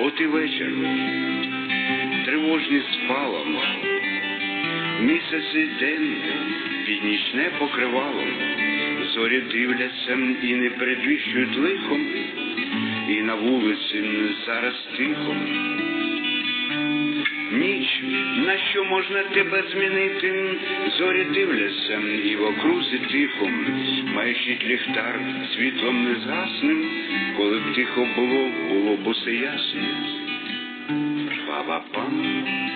От і вечір. Тривожні спалом, місяць і день під нічне покривало, зорі дивляться і не передвіщують лихом, і на вулиці зараз тихо. Ніч, на що можна тебе змінити, зорі дивляться і в окрузі тихом, маючить ліхтар світлом незгасним, коли б тихо було, було б усе ясно. Па-ба-пам, пам,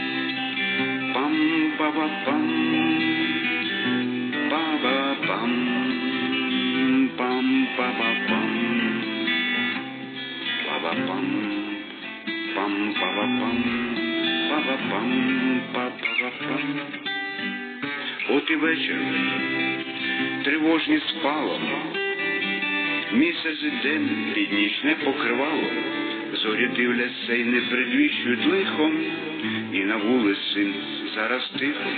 па-ба-пам, па-ба-пам, пам, па-ба-пам, па-ба-пам, пам, па-ба-пам, па-ба-пам, па-ба-пам. От і вечір, тривожні спало, місяць день під нічне покривало, зорі дивляться і не предвіщують лихом, і на вулиці зараз тихо.